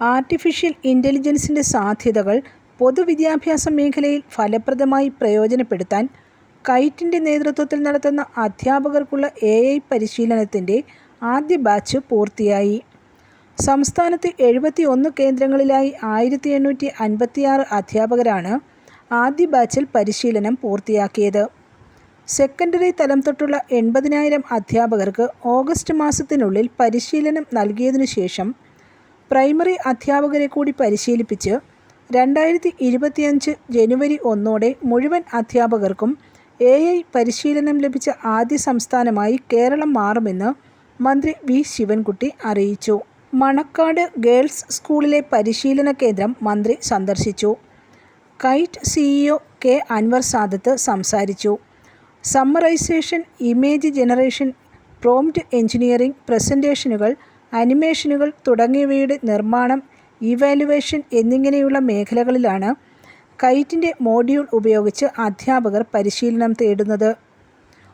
Artificial ഇന്റലിജൻസിന്റെ സാധ്യതകൾ പൊതുവിദ്യാഭ്യാസ മേഖലയിൽ ഫലപ്രദമായി പ്രയോജനപ്പെടുത്താൻ കൈറ്റിന്റെ നേതൃത്വത്തിൽ നടത്തുന്ന അധ്യാപകർക്കുള്ള എ ഐ പരിശീലനത്തിന്റെ ആദ്യ ബാച്ച് പൂർത്തിയായി. സംസ്ഥാനത്ത് എഴുപത്തി ഒന്ന് കേന്ദ്രങ്ങളിലായി ആയിരത്തി എണ്ണൂറ്റി അൻപത്തിയാറ് അധ്യാപകരാണ് ആദ്യ ബാച്ചിൽ പരിശീലനം പൂർത്തിയാക്കിയത്. സെക്കൻഡറി തലം തൊട്ടുള്ള എൺപതിനായിരം അധ്യാപകർക്ക് ഓഗസ്റ്റ് മാസത്തിനുള്ളിൽ പരിശീലനം നൽകിയതിനുശേഷം പ്രൈമറി അധ്യാപകരെ കൂടി പരിശീലിപ്പിച്ച് രണ്ടായിരത്തി ഇരുപത്തിയഞ്ച് ജനുവരി ഒന്നോടെ മുഴുവൻ അധ്യാപകർക്കും എ ഐ പരിശീലനം ലഭിച്ച ആദ്യ സംസ്ഥാനമായി കേരളം മാറുമെന്ന് മന്ത്രി വി ശിവൻകുട്ടി അറിയിച്ചു. മണക്കാട് ഗേൾസ് സ്കൂളിലെ പരിശീലന കേന്ദ്രം മന്ത്രി സന്ദർശിച്ചു. KITE CEO K Anwar Sadath സംസാരിച്ചു. Summarization, image generation, prompt engineering പ്രസന്റേഷനുകൾ, അനിമേഷനുകൾ തുടങ്ങിയവയുടെ നിർമ്മാണം, ഇവാലുവേഷൻ എന്നിങ്ങനെയുള്ള മേഖലകളിലാണ് കൈറ്റിന്റെ മോഡ്യൂൾ ഉപയോഗിച്ച് അധ്യാപകർ പരിശീലനം തേടുന്നത്.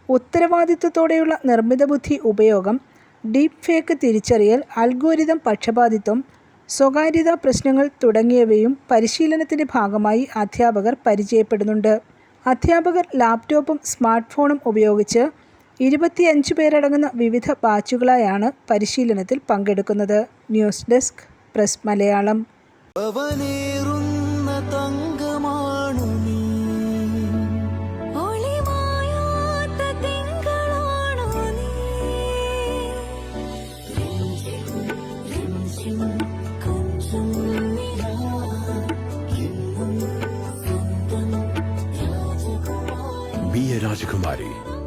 ഉത്തരവാദിത്വത്തോടെയുള്ള നിർമ്മിത ബുദ്ധി ഉപയോഗം, ഡീപ് ഫേക്ക് തിരിച്ചറിയൽ, അൽഗോരിതം പക്ഷപാതിത്വം, സ്വകാര്യതാ പ്രശ്നങ്ങൾ തുടങ്ങിയവയും പരിശീലനത്തിന്റെ ഭാഗമായി അധ്യാപകർ പരിചയപ്പെടുന്നുണ്ട്. അധ്യാപകർ ലാപ്ടോപ്പും സ്മാർട്ട് ഫോണും ഉപയോഗിച്ച് ഇരുപത്തിയഞ്ച് പേരടങ്ങുന്ന വിവിധ ബാച്ചുകളായാണ് പരിശീലനത്തിൽ പങ്കെടുക്കുന്നത്. News desk press Malayalam. സ്വന്തം Rajakumari